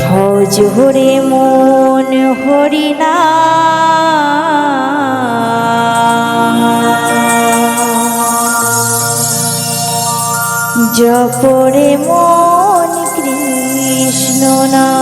ভজ হরে মন হরিনা জপরে মন কৃষ্ণ না।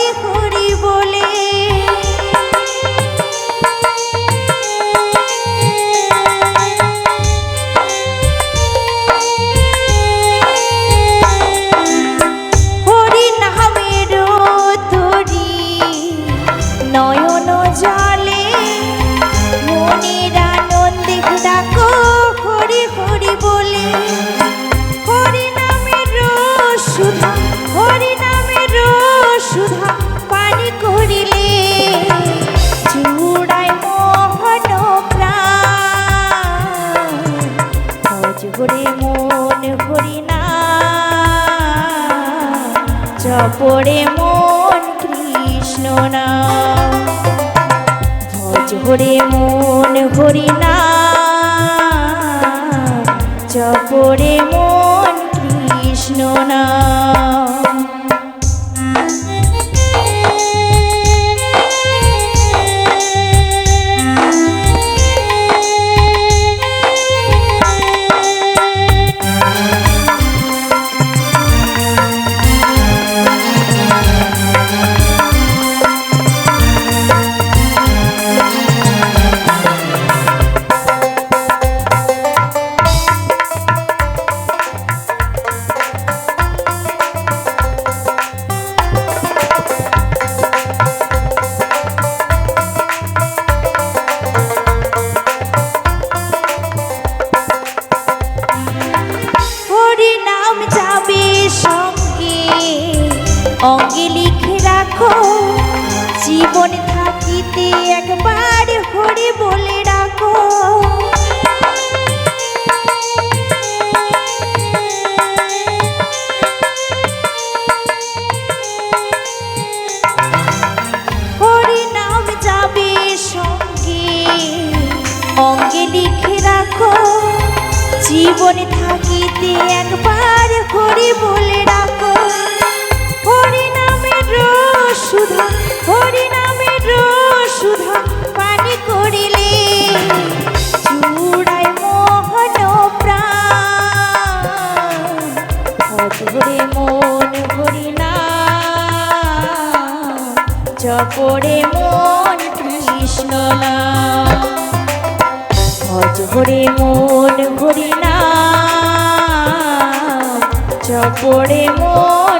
হরি জপরে মন কৃষ্ণ না ভজ হরে মন হরি না পড়ে মন কৃষ্ণ না জীবন থাকিতে একবার হরি বলে ডাকো। নাম রাখো। জীবন থাকিতে একবার হরি বলে ডাকো। হরি নামের শুধু, হরি সুধা পানি করিলে চূড়ায় মন হরি না জপরে মন কৃষ্ণ না অজরে মন হরি না জপরে মন